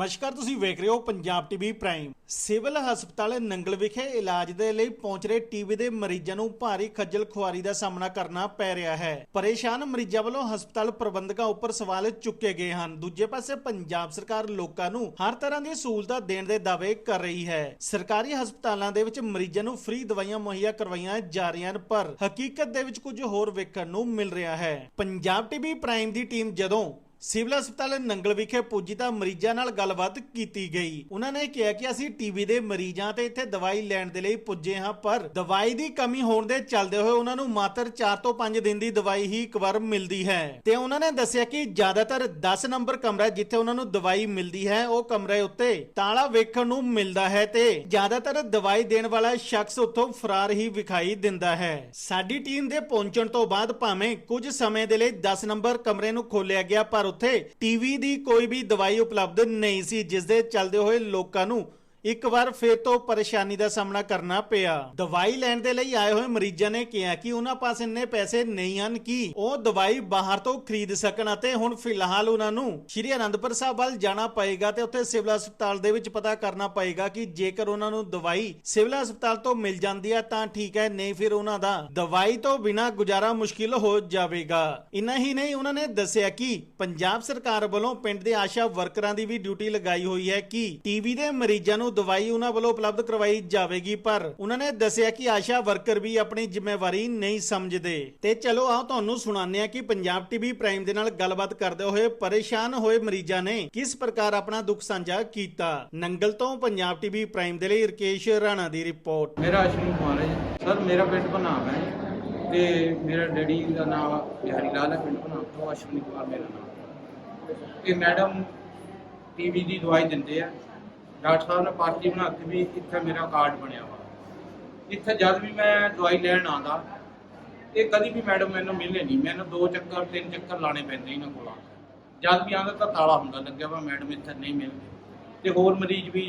ਨਮਸਕਾਰ, ਤੁਸੀਂ ਵੇਖ ਰਹੇ ਹੋ ਪੰਜਾਬ ਟੀਵੀ ਪ੍ਰਾਈਮ। ਸਿਵਲ ਹਸਪਤਾਲ ਨੰਗਲ ਵਿਖੇ ਇਲਾਜ ਦੇ ਲਈ ਪਹੁੰਚ ਰਹੇ ਟੀਵੀ ਦੇ ਮਰੀਜ਼ਾਂ ਨੂੰ ਭਾਰੀ ਖੱਜਲ ਖੁਆਰੀ ਦਾ ਸਾਹਮਣਾ ਕਰਨਾ ਪੈ ਰਿਹਾ ਹੈ। ਪਰੇਸ਼ਾਨ ਮਰੀਜ਼ਾਂ ਵੱਲੋਂ ਹਸਪਤਾਲ ਪ੍ਰਬੰਧਕਾਂ ਉੱਪਰ ਸਵਾਲ ਚੁੱਕੇ ਗਏ ਹਨ। ਦੂਜੇ ਪਾਸੇ ਪੰਜਾਬ ਸਰਕਾਰ ਲੋਕਾਂ ਨੂੰ ਹਰ ਤਰ੍ਹਾਂ ਦੀ ਸਹੂਲਤਾਂ ਦੇਣ ਦੇ ਦਾਅਵੇ ਕਰ ਰਹੀ ਹੈ। ਸਰਕਾਰੀ ਹਸਪਤਾਲਾਂ ਦੇ ਵਿੱਚ ਮਰੀਜ਼ਾਂ ਨੂੰ ਫ੍ਰੀ ਦਵਾਈਆਂ ਮੁਹੱਈਆ ਕਰਵਾਈਆਂ ਜਾ ਰਹੀਆਂ ਹਨ, ਪਰ ਹਕੀਕਤ ਦੇ ਵਿੱਚ ਕੁਝ ਹੋਰ ਵੇਖਣ ਨੂੰ ਮਿਲ ਰਿਹਾ ਹੈ। ਪੰਜਾਬ ਟੀਵੀ ਪ੍ਰਾਈਮ ਦੀ ਟੀਮ ਜਦੋਂ ਸਿਵਲ ਹਸਪਤਾਲ ਨੰਗਲ ਵਿਖੇ ਪੁੱਜੀ ਤਾਂ ਮਰੀਜ਼ਾਂ ਨਾਲ ਗੱਲਬਾਤ ਕੀਤੀ ਗਈ। ਉਹਨਾਂ ਨੇ ਕਿਹਾ ਕਿ ਅਸੀਂ ਟੀਵੀ ਦੇ ਮਰੀਜ਼ਾਂ ਤੇ ਇੱਥੇ ਦਵਾਈ ਲੈਣ ਦੇ ਲਈ ਪੁੱਜੇ ਹਾਂ, ਪਰ ਦਵਾਈ ਦੀ ਕਮੀ ਹੋਣ ਦੇ ਚੱਲਦੇ ਹੋਏ ਉਹਨਾਂ ਨੂੰ ਮਾਤਰ 4 ਤੋਂ 5 ਦਿਨ ਦੀ ਦਵਾਈ ਹੀ ਇੱਕ ਵਾਰ ਮਿਲਦੀ ਹੈ। ਤੇ ਉਹਨਾਂ ਨੇ ਦੱਸਿਆ ਕਿ ਜ਼ਿਆਦਾਤਰ 10 ਨੰਬਰ ਕਮਰਾ ਜਿੱਥੇ ਉਹਨਾਂ ਨੂੰ ਦਵਾਈ ਮਿਲਦੀ ਹੈ, ਉਹ ਕਮਰੇ ਉੱਤੇ ਤਾਲਾ ਵੇਖਣ ਨੂੰ ਮਿਲਦਾ ਹੈ ਤੇ ਜ਼ਿਆਦਾਤਰ ਦਵਾਈ ਦੇਣ ਵਾਲਾ ਸ਼ਖਸ ਉੱਥੋਂ ਫਰਾਰ ਹੀ ਵਿਖਾਈ ਦਿੰਦਾ ਹੈ। ਸਾਡੀ ਟੀਮ ਦੇ ਪਹੁੰਚਣ ਤੋਂ ਬਾਅਦ ਭਾਵੇਂ ਕੁਝ ਸਮੇਂ ਦੇ ਲਈ 10 ਨੰਬਰ ਕਮਰੇ ਨੂੰ ਖੋਲਿਆ ਗਿਆ, ਪਰ ਉੱਥੇ ਟੀਵੀ ਦੀ ਕੋਈ ਵੀ ਦਵਾਈ ਉਪਲਬਧ ਨਹੀਂ ਸੀ ਜਿਸ ਦੇ ਚੱਲਦੇ ਹੋਏ ਲੋਕਾਂ ਨੂੰ ਇੱਕ ਵਾਰ ਫੇਰ ਤੋਂ ਪਰੇਸ਼ਾਨੀ ਦਾ ਸਾਹਮਣਾ ਕਰਨਾ ਪਿਆ। ਦਵਾਈ ਲੈਣ ਦੇ ਲਈ ਆਏ ਹੋਏ ਮਰੀਜ਼ਾਂ ਨੇ ਕਿਹਾ ਕਿ ਉਹਨਾਂ ਪਾਸ ਇੰਨੇ ਪੈਸੇ ਨਹੀਂ ਹਨ ਕਿ ਉਹ ਦਵਾਈ ਬਾਹਰ ਤੋਂ ਖਰੀਦ ਸਕਣ ਅਤੇ ਹੁਣ ਫਿਲਹਾਲ ਉਹਨਾਂ ਨੂੰ ਸ਼੍ਰੀ ਅਨੰਦਪੁਰ ਸਾਹਿਬ ਵੱਲ ਜਾਣਾ ਪਏਗਾ ਤੇ ਉੱਥੇ ਸਿਵਲ ਹਸਪਤਾਲ ਦੇ ਵਿੱਚ ਪਤਾ ਕਰਨਾ ਪਏਗਾ ਕਿ ਜੇਕਰ ਉਹਨਾਂ ਨੂੰ ਦਵਾਈ ਸਿਵਲ ਹਸਪਤਾਲ ਤੋਂ ਮਿਲ ਜਾਂਦੀ ਹੈ ਤਾਂ ਠੀਕ ਹੈ, ਨਹੀਂ ਫਿਰ ਉਹਨਾਂ ਦਾ ਦਵਾਈ ਤੋਂ ਬਿਨਾਂ ਗੁਜ਼ਾਰਾ ਮੁਸ਼ਕਿਲ ਹੋ ਜਾਵੇਗਾ। ਇਨਾ ਹੀ ਨਹੀਂ, ਉਹਨਾਂ ਨੇ ਦੱਸਿਆ ਕਿ ਪੰਜਾਬ ਸਰਕਾਰ ਵੱਲੋਂ ਪਿੰਡ ਦੇ ਆਸ਼ਾ ਵਰਕਰਾਂ ਦੀ ਵੀ ਡਿਊਟੀ ਲਗਾਈ ਹੋਈ ਹੈ ਕਿ ਟੀਵੀ ਦੇ ਮਰੀਜ਼ਾਂ ਨੂੰ ਦਵਾਈ ਉਹਨਾਂ ਵੱਲੋਂ ਉਪਲਬਧ ਕਰਵਾਈ ਜਾਵੇਗੀ, ਪਰ ਉਹਨਾਂ ਨੇ ਦੱਸਿਆ ਕਿ ਆਸ਼ਾ ਵਰਕਰ ਵੀ ਆਪਣੀ ਜ਼ਿੰਮੇਵਾਰੀ ਨਹੀਂ ਸਮਝਦੇ। ਤੇ ਚਲੋ, ਆਓ ਤੁਹਾਨੂੰ ਸੁਣਾਉਂਦੇ ਹਾਂ ਕਿ ਪੰਜਾਬ ਟੀਵੀ ਪ੍ਰਾਈਮ ਦੇ ਨਾਲ ਗੱਲਬਾਤ ਕਰਦੇ ਹੋਏ ਪਰੇਸ਼ਾਨ ਹੋਏ ਮਰੀਜ਼ਾਂ ਨੇ ਕਿਸ ਪ੍ਰਕਾਰ ਆਪਣਾ ਦੁੱਖ ਸਾਂਝਾ ਕੀਤਾ? ਨੰਗਲ ਤੋਂ ਪੰਜਾਬ ਟੀਵੀ ਪ੍ਰਾਈਮ ਦੇ ਲਈ ਰਕੇਸ਼ ਰਾਣਾ ਦੀ ਰਿਪੋਰਟ। ਮੇਰਾ ਅਸ਼ਵਨੀ ਕੁਮਾਰ ਹੈ ਜੀ। ਸਰ, ਮੇਰਾ ਪਿੰਡ ਬਨਾਮ ਹੈ ਤੇ ਮੇਰਾ ਡੈਡੀ ਦਾ ਨਾਮ ਬਿਹਾਰੀ ਲਾਲ ਹੈ, ਪਿੰਡ ਬਨਾਮ ਤੋਂ ਅਸ਼ਵਨੀ ਕੁਮਾਰ ਮੇਰਾ ਨਾਮ। ਇਹ ਮੈਡਮ ਟੀਵੀ ਦੀ ਦਵਾਈ ਦਿੰਦੇ ਆ। ਡਾਕਟਰ ਸਾਹਿਬ ਨੇ ਪਾਰਟੀ ਬਣਾ ਕੇ ਵੀ ਇੱਥੇ ਮੇਰਾ ਕਾਰਡ ਬਣਿਆ ਵਾ। ਇੱਥੇ ਜਦ ਵੀ ਮੈਂ ਦਵਾਈ ਲੈਣ ਆਉਂਦਾ, ਇਹ ਕਦੀ ਵੀ ਮੈਡਮ ਮੈਨੂੰ ਮਿਲੇ ਨਹੀਂ। ਮੈਨੂੰ ਦੋ ਚੱਕਰ, ਤਿੰਨ ਚੱਕਰ ਲਾਣੇ ਪੈਂਦੇ ਇਹਨਾਂ ਕੋਲ। ਜਦ ਵੀ ਆਉਂਦਾ ਤਾਂ ਤਾਲਾ ਹੁੰਦਾ, ਲੱਗਿਆ ਵਾ ਮੈਡਮ ਇੱਥੇ ਨਹੀਂ ਮਿਲਦੇ। ਤੇ ਹੋਰ ਮਰੀਜ਼ ਵੀ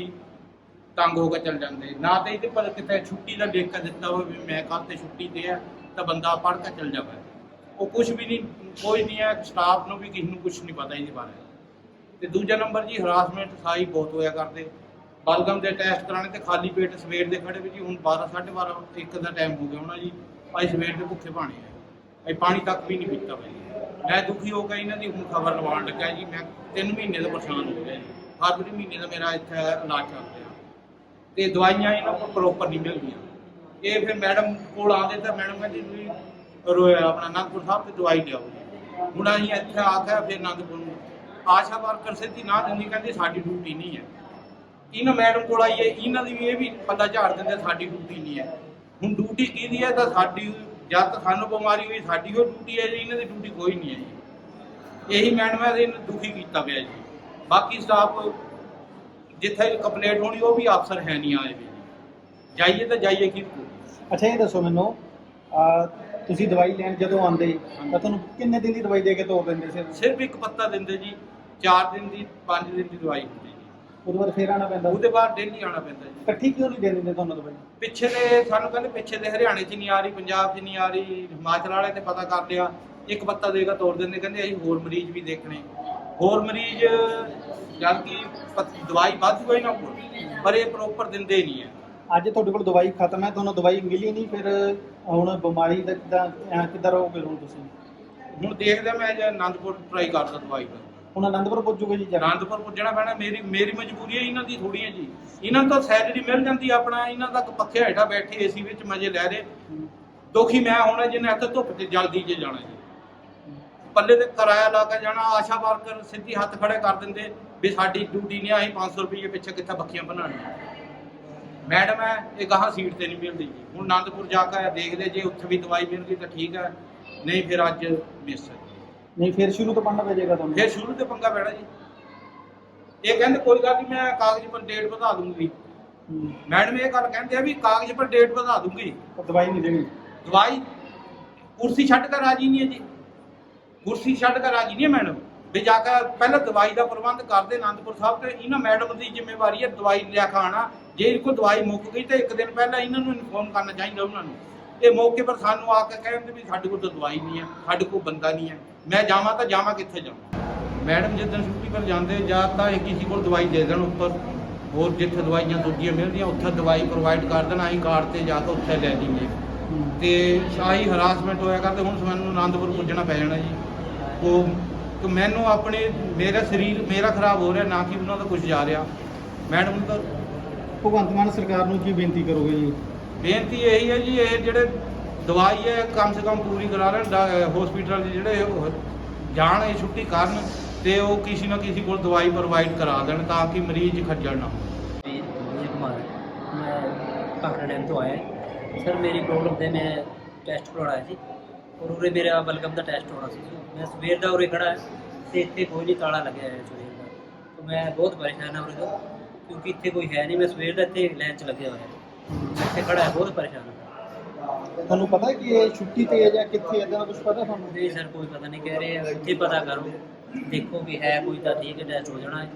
ਤੰਗ ਹੋ ਕੇ ਚੱਲ ਜਾਂਦੇ। ਨਾ ਤੇ ਇਹਦੇ ਪਰ ਕਿਤੇ ਛੁੱਟੀ ਦਾ ਲਿਖ ਕੇ ਦਿੱਤਾ ਹੋਵੇ ਵੀ ਮੈਂ ਕੱਲ ਤੇ ਛੁੱਟੀ ਤੇ ਆ, ਤਾਂ ਬੰਦਾ ਪੜ੍ਹ ਕੇ ਚੱਲ ਜਾਵੇ। ਉਹ ਕੁਝ ਵੀ ਨਹੀਂ, ਕੋਈ ਨਹੀਂ ਹੈ ਸਟਾਫ ਨੂੰ ਵੀ ਕਿਸੇ ਨੂੰ ਕੁਝ ਨਹੀਂ ਪਤਾ ਇਹਦੇ ਬਾਰੇ। ਤੇ ਦੂਜਾ ਨੰਬਰ ਜੀ, ਹਰਾਸਮੈਂਟ ਸਾਈ ਬਹੁਤ ਹੋਇਆ ਕਰਦੇ। ਬਲਗਮ ਦੇ ਟੈਸਟ ਕਰਾਣੇ ਤੇ ਖਾਲੀ ਪੇਟ ਸਵੇਰ ਦੇ ਖੜੇ ਵੀ ਜੀ, ਹੁਣ 12 12:30 ਇੱਕ ਦਾ ਟਾਈਮ ਹੋ ਗਿਆ ਹੋਣਾ ਜੀ। ਅਸੀਂ ਸਵੇਰ ਦੇ ਭੁੱਖੇ ਭਾਣੇ ਆ। ਅਸੀਂ ਪਾਣੀ ਤੱਕ ਵੀ ਨਹੀਂ ਪੀਤਾ ਬਈ ਮੈਂ ਦੁਖੀ ਹੋ ਕੇ ਇਹਨਾਂ ਦੀ ਹੁਣ ਖਬਰ ਲਵਾਉਣ ਲੱਗਾ ਜੀ। ਮੈਂ 3 ਮਹੀਨੇ ਤੋਂ ਪਰੇਸ਼ਾਨ ਹੋ ਗਿਆ ਜੀ। ਫਰਵਰੀ ਮਹੀਨੇ ਦਾ ਮੇਰਾ ਇੱਥੇ ਇਲਾਜ ਚੱਲ ਰਿਹਾ। ਤੇ ਦਵਾਈਆਂ ਇਹਨਾਂ ਕੋਲ ਪ੍ਰੋਪਰ ਨਹੀਂ ਮਿਲਦੀਆਂ। ਇਹ ਫਿਰ ਮੈਡਮ ਕੋਲ ਆਉਂਦੇ ਤਾਂ ਮੈਡਮ ਕਹਿੰਦੀ ਤੁਸੀਂ ਰੋਇਆ ਆਪਣਾ ਨਾਗਪੁਰ ਸਾਹਿਬ ਤੇ ਦਵਾਈ ਲਿਆਓ ਹੁਣ ਅਸੀਂ ਇੱਥੇ ਆ ਕੇ ਫਿਰ ਨਾਗਪੁਰ ਨੂੰ। ਆਸ਼ਾ ਵਰਕਰ ਸਿੱਧੀ ਨਾ ਦਿੰਦੀ, ਕਹਿੰਦੀ ਸਾਡੀ ਡਿਊਟੀ ਨਹੀਂ ਹੈ। ਇਹਨਾਂ ਮੈਡਮ ਕੋਲ ਆਈਏ ਇਹਨਾਂ ਦੀ ਵੀ ਇਹ ਵੀ ਪਤਾ ਝਾੜ ਦਿੰਦੇ ਸਾਡੀ ਡਿਊਟੀ ਨਹੀਂ ਹੈ। ਹੁਣ ਡਿਊਟੀ ਕਿਹਦੀ ਹੈ? ਤਾਂ ਸਾਡੀ ਜਦ ਤੱਕ ਸਾਨੂੰ ਬਿਮਾਰੀ ਹੋਈ ਸਾਡੀ ਉਹ ਡਿਊਟੀ ਹੈ ਜੀ ਇਹਨਾਂ ਦੀ ਡਿਊਟੀ ਕੋਈ ਨਹੀਂ ਹੈ ਜੀ। ਇਹੀ ਮੈਡਮ ਹੈ ਇਹਨੂੰ ਦੁਖੀ ਕੀਤਾ ਪਿਆ ਜੀ। ਬਾਕੀ ਸਟਾਫ ਜਿੱਥੇ ਕੰਪਲੇਂਟ ਹੋਣੀ ਉਹ ਵੀ ਅਫਸਰ ਹੈ ਨਹੀਂ ਆਏ ਵੀ ਜਾਈਏ ਤਾਂ ਜਾਈਏ ਕਿ। ਅੱਛਾ ਇਹ ਦੱਸੋ ਮੈਨੂੰ ਆ ਤੁਸੀਂ ਦਵਾਈ ਲੈਣ ਜਦੋਂ ਆਉਂਦੇ ਤਾਂ ਤੁਹਾਨੂੰ ਕਿੰਨੇ ਦਿਨ ਦੀ ਦਵਾਈ ਦੇ ਕੇ ਤੋਰ ਦਿੰਦੇ ਸੀ? ਸਿਰਫ ਇੱਕ ਪੱਤਾ ਦਿੰਦੇ ਜੀ 4 ਦਿਨ ਦੀ 5 ਦਿਨ ਦੀ ਦਵਾਈ ਹੁੰਦੀ ਉਹਦੇ ਬਾਅਦ ਫੇਰ ਆਣਾ ਪੈਂਦਾ। ਉਹਦੇ ਬਾਅਦ ਡੇਲੀ ਆਉਣਾ ਪੈਂਦਾ ਜੀ। ਇਕੱਠੀ ਕਿਉਂ ਨਹੀਂ ਦੇ ਦਿੰਦੇ ਤੁਹਾਨੂੰ ਦਵਾਈ ਪਿੱਛੇ ਦੇ ਸਾਨੂੰ ਕਹਿੰਦੇ ਪਿੱਛੇ ਦੇ ਹਰਿਆਣੇ 'ਚ ਨਹੀਂ ਆ ਰਹੀ ਪੰਜਾਬ 'ਚ ਨਹੀਂ ਆ ਰਹੀ ਹਿਮਾਚਲ ਵਾਲੇ ਤੇ ਪਤਾ ਕਰ ਲਿਆ। ਇੱਕ ਪੱਤਾ ਦੇਗਾ ਤੋੜ ਦਿੰਦੇ ਕਹਿੰਦੇ ਅਸੀਂ ਹੋਰ ਮਰੀਜ਼ ਵੀ ਦੇਖਣੇ। ਹੋਰ ਮਰੀਜ਼ ਜਦ ਕਿ ਦਵਾਈ ਵੱਧ ਹੋਈ ਨਾ ਕੋਲ ਪਰ ਇਹ ਪ੍ਰੋਪਰ ਦਿੰਦੇ ਨਹੀਂ ਹੈ। ਅੱਜ ਤੁਹਾਡੇ ਕੋਲ ਦਵਾਈ ਖਤਮ ਹੈ ਤੁਹਾਨੂੰ ਦਵਾਈ ਮਿਲੀ ਨਹੀਂ ਫਿਰ ਹੁਣ ਬਿਮਾਰੀ ਦਾ ਕਿੱਦਾਂ ਕਿੱਦਾਂ ਰਹੋਗੇ ਹੁਣ ਤੁਸੀਂ? ਹੁਣ ਦੇਖਦੇ ਹਾਂ ਮੈਂ ਜੇ ਆਨੰਦਪੁਰ ਟਰਾਈ ਕਰਦਾ ਦਵਾਈ ਦਾ। ਹੁਣ ਆਨੰਦਪੁਰ ਪੁੱਜੂਗੇ ਜੀ ਜਾ ਆਨੰਦਪੁਰ ਪੁੱਜਣਾ ਪੈਣਾ, ਮੇਰੀ ਮੇਰੀ ਮਜਬੂਰੀ ਹੈ ਇਹਨਾਂ ਦੀ ਥੋੜੀ ਹੈ ਜੀ। ਇਹਨਾਂ ਨੂੰ ਤਾਂ ਸੈਲਰੀ ਮਿਲ ਜਾਂਦੀ ਆ ਆਪਣਾ, ਇਹਨਾਂ ਤੱਕ ਪੱਖੇ ਹੇਠਾਂ ਬੈਠੇ ਏਸੀ ਵਿੱਚ ਮਜ਼ੇ ਲੈ ਰਹੇ। ਦੁਖੀ ਮੈਂ ਹੋਣਾ ਜਿਹਨੇ ਇੱਥੇ ਧੁੱਪ 'ਚ ਜਲਦੀ 'ਚ ਜਾਣਾ ਜੀ। ਪੱਲੇ ਤੇ ਕਿਰਾਇਆ ਲਾ ਕੇ ਜਾਣਾ, ਆਸ਼ਾ ਵਰਕਰ ਸਿੱਧੀ ਹੱਥ ਖੜੇ ਕਰ ਦਿੰਦੇ ਵੀ ਸਾਡੀ ਡਿਊਟੀ ਨਹੀਂ ਆਹੀ 500 ਰੁਪਏ ਪਿੱਛੇ ਕਿੱਥੇ ਬੱਖੀਆਂ ਬਣਾਉਣੀਆਂ। ਮੈਡਮ ਹੈ ਇਹ ਗਾਹਾਂ ਸੀਟ ਤੇ ਨਹੀਂ ਮਿਲਦੀ ਜੀ। ਹੁਣ ਆਨੰਦਪੁਰ ਜਾ ਕੇ ਦੇਖਦੇ ਜੇ ਉੱਥੇ ਵੀ ਦਵਾਈ ਮਿਲਦੀ ਤਾਂ ਠੀਕ ਹੈ, ਨਹੀਂ ਫਿਰ ਅੱਜ ਮਿਸ ਹੈ। ਨਹੀਂ ਫਿਰ ਸ਼ੁਰੂ ਤੋਂ ਪੜਨਾ ਪੈ ਜਾਏਗਾ ਤੁਹਾਨੂੰ? ਫਿਰ ਸ਼ੁਰੂ ਤੇ ਪੰਗਾ ਪੈਣਾ ਜੀ। ਇਹ ਕਹਿੰਦੇ ਕੋਈ ਗੱਲ ਨਹੀਂ ਮੈਂ ਕਾਗਜ਼ ਪਰ ਡੇਟ ਵਧਾ ਦੂੰਗੀ। ਹੂੰ। ਮੈਡਮ ਇਹ ਗੱਲ ਕਹਿੰਦੇ ਆ ਵੀ ਕਾਗਜ਼ ਪਰ ਡੇਟ ਵਧਾ ਦੂੰਗੀ। ਪਰ ਦਵਾਈ ਨਹੀਂ ਦੇਣੀ। ਦਵਾਈ? ਕੁਰਸੀ ਛੱਡ ਕੇ ਰਾਜੀ ਨਹੀਂ ਹੈ ਜੀ। ਕੁਰਸੀ ਛੱਡ ਕੇ ਰਾਜੀ ਨਹੀਂ ਹੈ ਮੈਡਮ। ਵੀ ਜਾ ਕੇ ਪਹਿਲਾਂ ਦਵਾਈ ਦਾ ਪ੍ਰਬੰਧ ਕਰਦੇ ਆਨੰਦਪੁਰ ਸਾਹਿਬ ਤੇ। ਇਹਨਾਂ ਮੈਡਮ ਦੀ ਜ਼ਿੰਮੇਵਾਰੀ ਹੈ ਦਵਾਈ ਲਿਆ ਖਾਣਾ ਜੇ ਇਹਨਾਂ ਦਵਾਈ ਮੁੱਕ ਗਈ ਤਾਂ ਇੱਕ ਦਿਨ ਪਹਿਲਾਂ ਇਹਨਾਂ ਨੂੰ ਇਨਫੋਰਮ ਕਰਨਾ ਚਾਹੀਦਾ ਉਹਨਾਂ ਨੂੰ। ਇਹ ਮੌਕੇ ਪਰ ਸਾਨੂੰ ਆ ਕੇ ਕਹਿੰਦੇ ਵੀ ਸਾਡੇ ਕੋਲ ਤਾਂ ਦਵਾਈ ਨਹੀਂ ਹੈ, ਸਾਡੇ ਕੋਲ ਬੰਦਾ ਨਹੀਂ ਹੈ। ਮੈਂ ਜਾਵਾਂ ਤਾਂ ਜਾਵਾਂ, ਕਿੱਥੇ ਜਾਵਾਂ? ਮੈਡਮ ਜਿੱਦਣ ਛੁੱਟੀ ਪਰ ਜਾਂਦੇ, ਜਾਂ ਤਾਂ ਇਹ ਕਿਸੇ ਕੋਲ ਦਵਾਈ ਦੇ ਦੇਣ ਉੱਪਰ, ਹੋਰ ਜਿੱਥੇ ਦਵਾਈਆਂ ਦੂਜੀਆਂ ਮਿਲਦੀਆਂ, ਉੱਥੇ ਦਵਾਈ ਪ੍ਰੋਵਾਈਡ ਕਰ ਦੇਣ ਅਸੀਂ ਕਾਰਡ ਤੇ ਜਾ ਕੇ ਉੱਥੇ ਲੈ ਲਈਏ। ਤੇ ਸ਼ਾਹੀ ਹਰਾਸਮੈਂਟ ਹੋਇਆ ਕਰਦੇ, ਹੁਣ ਸਾਨੂੰ ਆਨੰਦਪੁਰ ਪੁੱਜਣਾ ਪੈ ਜਾਣਾ ਜੀ। ਉਹ ਕਿ ਮੈਨੂੰ ਆਪਣੇ, ਮੇਰਾ ਸਰੀਰ ਮੇਰਾ ਖਰਾਬ ਹੋ ਰਿਹਾ, ਨਾ ਕਿ ਉਹਨਾਂ ਦਾ ਕੁਝ ਜਾ ਰਿਹਾ। ਮੈਡਮ ਤਾਂ ਭਗਵੰਤ ਮਾਨ ਸਰਕਾਰ ਨੂੰ ਕੀ ਬੇਨਤੀ ਕਰੋਗੇ ਜੀ? ਬੇਨਤੀ ਇਹੀ ਹੈ ਜੀ, ਇਹ ਜਿਹੜੇ ਦਵਾਈ ਹੈ, ਕਮ ਸੇ ਕਮ ਪੂਰੀ ਕਰਾ ਲੈਣ ਹਸਪੀਟਲ ਦੇ ਜਿਹੜੇ ਜਾਣ ਇਹ ਛੁੱਟੀ ਕਰਨ ਤੇ ਉਹ ਕਿਸੇ ਨਾ ਕਿਸੇ ਕੋਲ ਦਵਾਈ ਪ੍ਰੋਵਾਈਡ ਕਰਾ ਦੇਣ ਤਾਂ ਕਿ ਮਰੀਜ਼ ਖੱਜਲ ਨਾ ਹੋਣ। ਜੀ ਕੁਮਾਰ, ਮੈਂ ਕਾਕੜਾ ਡੈਮ ਤੋਂ ਆਇਆ। ਸਰ, ਮੇਰੀ ਪ੍ਰੋਬਲਮ ਤੇ ਮੈਂ ਟੈਸਟ ਕਰਵਾਉਣਾ ਸੀ ਔਰ ਉਰੇ ਮੇਰਾ ਬਲਗਮ ਦਾ ਟੈਸਟ ਹੋਣਾ ਸੀ। ਮੈਂ ਸਵੇਰ ਦਾ ਉਰੇ ਖੜਾ ਹੈ ਤੇ ਇੱਥੇ ਕੋਈ ਨਹੀਂ ਤਾਲਾ ਲੱਗਿਆ ਹੋਇਆ ਸਵੇਰ ਦਾ। ਤਾਂ ਮੈਂ ਬਹੁਤ ਪਰੇਸ਼ਾਨ ਹਾਂ ਉਰੇ ਤੋਂ, ਕਿਉਂਕਿ ਇੱਥੇ ਕੋਈ ਹੈ ਨਹੀਂ। ਮੈਂ ਸਵੇਰ ਦਾ ਇੱਥੇ ਲਾਈਨ 'ਚ ਲੱਗਿਆ ਹੋਇਆ। ਇੱਥੇ ਖੜਾ ਹੈ ਬਹੁਤ ਪਰੇਸ਼ਾਨ ਤੁਹਾਨੂੰ ਪਤਾ ਹੈ ਕਿ ਇਹ ਛੁੱਟੀ ਤੇ ਹੈ ਜਾਂ ਕਿੱਥੇ ਹੈ ਦਾ ਕੁਝ ਪਤਾ ਤੁਹਾਨੂੰ? ਨਹੀਂ ਸਰ ਕੋਈ ਪਤਾ ਨਹੀਂ ਕਹਿ ਰਹੇ ਆ ਇੱਥੇ ਪਤਾ ਕਰੋ। ਦੇਖੋ ਕਿ ਹੈ ਕੋਈ ਤਾਂ ਠੀਕ ਟੈਸਟ ਹੋ ਜਾਣਾ ਹੈ।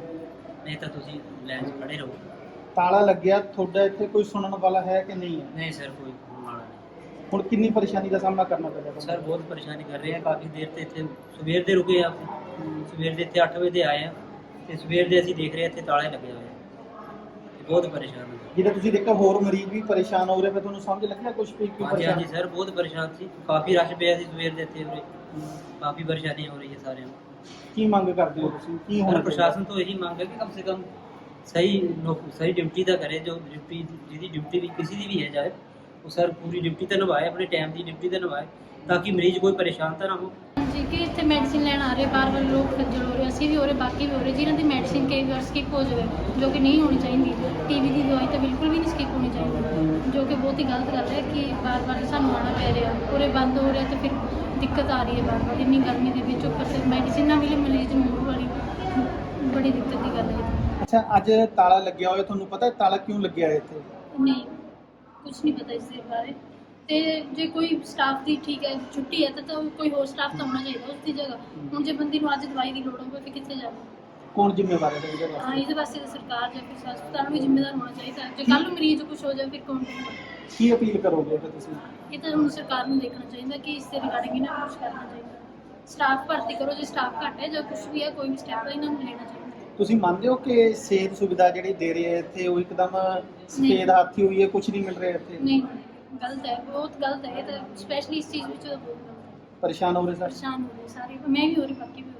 ਨਹੀਂ ਤਾਂ ਤੁਸੀਂ ਲਾਈਨ 'ਚ ਖੜੇ ਰਹੋ। ਤਾਲਾ ਲੱਗਿਆ ਤੁਹਾਡਾ ਇੱਥੇ ਕੋਈ ਸੁਣਨ ਵਾਲਾ ਹੈ ਕਿ ਨਹੀਂ ਹੈ? ਨਹੀਂ ਸਰ ਕੋਈ ਮਾੜਾ ਨਹੀਂ। ਹੁਣ ਕਿੰਨੀ ਪਰੇਸ਼ਾਨੀ ਦਾ ਸਾਹਮਣਾ ਕਰਨਾ ਪੈ ਰਿਹਾ ਸਰ ਬਹੁਤ ਪਰੇਸ਼ਾਨੀ ਕਰ ਰਹੇ ਆ ਕਾਫੀ ਦੇਰ ਤੇ ਇੱਥੇ ਸਵੇਰ ਦੇ ਰੁਕੇ ਆ। ਸਵੇਰ ਦੇ ਇੱਥੇ 8 ਵਜੇ ਦੇ ਆਏ ਆ ਤੇ ਸਵੇਰ ਦੇ ਅਸੀਂ ਦੇਖ ਰਹੇ ਆ ਇੱਥੇ ਤਾਲੇ ਲੱਗੇ ਹੋਏ ਆ। ਬਹੁਤ ਪਰੇਸ਼ਾਨ ਹਾਂ ਜਿਹੜਾ ਤੁਸੀਂ ਦੇਖਿਆ ਹੋਰ ਮਰੀਜ਼ ਵੀ ਪਰੇਸ਼ਾਨ ਹੋ ਰਹੇ ਫਿਰ ਤੁਹਾਨੂੰ ਸਮਝ ਲੱਗਿਆ ਕੁਝ ਵੀ ਕਿਉਂ ਹਾਂਜੀ ਪਰੇਸ਼ਾਨ ਹਾਂਜੀ ਸਰ ਬਹੁਤ ਪਰੇਸ਼ਾਨ ਸੀ ਕਾਫੀ ਰਸ਼ ਪਿਆ ਸੀ ਸਵੇਰ ਦੇ ਇੱਥੇ ਉਰੇ ਕਾਫੀ ਪਰੇਸ਼ਾਨੀ ਹੋ ਰਹੀ ਹੈ ਸਾਰਿਆਂ ਨੂੰ ਕੀ ਮੰਗ ਕਰਦੇ ਹੋ ਤੁਸੀਂ? ਕੀ ਹੁਣ ਹੋਣਾ ਪ੍ਰਸ਼ਾਸਨ ਤੋਂ ਇਹੀ ਮੰਗ ਹੈ ਕਿ ਕਮ ਸੇ ਕਮ ਸਹੀ ਲੋਕ ਸਹੀ ਡਿਊਟੀ ਦਾ ਕਰੇ ਜੋ ਡਿਊਟੀ ਜਿਹਦੀ ਡਿਊਟੀ ਵੀ ਕਿਸੇ ਦੀ ਵੀ ਹੈ ਜਾਏ ਉਹ ਸਰ ਪੂਰੀ ਡਿਊਟੀ ਤਾਂ ਨਿਭਾਏ ਆਪਣੇ ਟਾਈਮ ਦੀ ਡਿਊਟੀ ਤਾਂ ਨਿਭਾਏ ਤਾਂ ਕਿ ਮਰੀਜ਼ ਕੋਈ ਪਰੇਸ਼ਾਨ ਤਾਂ ਨਾ ਹੋ ਜੀ ਕਿ ਇੱਥੇ ਮੈਡੀਸਿਨ ਲੈਣ ਆ ਰਹੇ ਬਾਰ ਬਾਰ ਲੋਕ ਖੱਜਲ ਹੋ ਰਹੇ ਅਸੀਂ ਵੀ ਹੋ ਰਹੇ ਬਾਕੀ ਵੀ ਹੋ ਰਹੇ ਜਿਨ੍ਹਾਂ ਦੀ ਮੈਡੀਸਿਨ ਕਈ ਵਾਰ ਸਕਿਪ ਹੋ ਜਾਵੇ ਜੋ ਕਿ ਨਹੀਂ ਹੋਣੀ ਚਾਹੀਦੀ। ਟੀਵੀ ਦੀ ਦਵਾਈ ਤਾਂ ਬਿਲਕੁਲ ਵੀ ਨਹੀਂ ਸਕਿਪ ਹੋਣੀ ਚਾਹੀਦੀ ਜੋ ਕਿ ਬਹੁਤ ਹੀ ਗਲਤ ਗੱਲ ਹੈ ਕਿ ਬਾਰ ਬਾਰ ਸਾਨੂੰ ਆਉਣਾ ਪੈ ਰਿਹਾ ਪੂਰੇ ਬੰਦ ਹੋ ਰਿਹਾ ਤੇ ਫਿਰ ਦਿੱਕਤ ਆ ਰਹੀ ਹੈ ਬਾਰ ਬਾਰ ਇੰਨੀ ਗਰਮੀ ਦੇ ਵਿੱਚ ਉੱਪਰ ਸੇ ਮੈਡੀਸਿਨ ਨਾ ਮਿਲੇ ਮਰੀਜ਼ ਨੂੰ ਵਾਲੀ ਬੜੀ ਦਿੱਕਤ ਦੀ ਗੱਲ ਹੈ ਅੱਛਾ ਅੱਜ ਤਾਲਾ ਲੱਗਿਆ ਹੋਇਆ ਤੁਹਾਨੂੰ ਪਤਾ ਹੈ ਤਾਲਾ ਕਿਉਂ ਲੱਗਿਆ ਹੈ ਇੱਥੇ? ਨਹੀਂ ਕੁਝ ਨਹੀਂ ਪਤਾ ਇਸ ਦੇ ਬਾਰੇ। ਤੇ ਜੇ ਕੋਈ ਸਟਾਫ ਦੀ ਠੀਕ ਹੈ ਛੁੱਟੀ ਹੈ ਤਾਂ ਤਾਂ ਕੋਈ ਹੋਰ ਸਟਾਫ ਤਾਂ ਹੋਣਾ ਚਾਹੀਦਾ ਉਸ ਦੀ ਜਗ੍ਹਾ। ਹੁਣ ਜੇ ਬੰਦੇ ਨੂੰ ਅੱਜ ਦਵਾਈ ਦੀ ਲੋੜ ਹੋਵੇ ਫਿਰ ਕਿੱਥੇ ਜਾਵੇ ਕੌਣ ਜ਼ਿੰਮੇਵਾਰ ਹੈ ਇਹਦੇ ਹਾਂ ਵਾਸਤੇ ਇਹਦੇ ਵਾਸਤੇ ਤਾਂ ਸਰਕਾਰ ਜਾਂ ਫਿਰ ਹਸਪਤਾਲ ਨੂੰ ਵੀ ਜ਼ਿੰਮੇਦਾਰ ਹੋਣਾ ਚਾਹੀਦਾ ਹੈ। ਜੇ ਕੱਲ ਨੂੰ ਮਰੀਜ਼ ਕੁਝ ਹੋ ਜਾਵੇ ਫਿਰ ਕੌਣ ਜ਼ਿੰਮੇਵਾਰ? ਕੀ ਅਪੀਲ ਕਰੋਗੇ ਫਿਰ ਤੁਸੀਂ? ਇਹ ਤਾਂ ਹੁਣ ਸਰਕਾਰ ਨੂੰ ਦੇਖਣਾ ਚਾਹੀਦਾ ਕਿ ਇਸ ਦੇ ਰਿਗਾਰਡਿੰਗ ਇਹਨਾਂ ਨੂੰ ਕੁਝ ਕਰਨਾ ਚਾਹੀਦਾ। ਸਟਾਫ ਭਰਤੀ ਕਰੋ ਜੇ ਸਟਾਫ ਘੱਟ ਹੈ ਜਾਂ ਕੁਝ ਵੀ ਹੈ ਕੋਈ ਵੀ ਸਟੈਪ ਇਹਨਾਂ ਨੂੰ ਲੈਣਾ ਚਾਹੀਦਾ। ਤੁਸੀਂ ਮੰਨਦੇ ਹੋ ਕਿ ਸਿਹਤ ਸੁਵਿਧਾ ਜਿਹੜੀ ਦੇ ਰਹੇ ਹੈ ਇੱਥੇ ਉਹ ਇੱਕਦਮ ਸਫੇਦ ਹਾਥੀ ਹੋਈ ਹੈ ਕੁਝ ਨਹੀਂ ਮਿਲ ਰਿਹਾ ਇੱਥੇ? ਨਹੀਂ। ਗਲਤ ਹੈ ਬਹੁਤ ਗਲਤ ਹੈ ਇਹ ਤਾਂ ਸਪੈਸ਼ਲੀ ਇਸ ਚੀਜ਼ ਵਿੱਚ ਤਾਂ ਬਹੁਤ ਗਲਤ ਹੈ ਪਰੇਸ਼ਾਨ ਹੋ ਰਹੇ ਸਰ ਪਰੇਸ਼ਾਨ ਹੋ ਰਹੇ ਸਾਰੇ ਮੈਂ ਵੀ ਹੋ ਰਹੀ ਬਾਕੀ ਵੀ ਹੋ ਰਹੇ।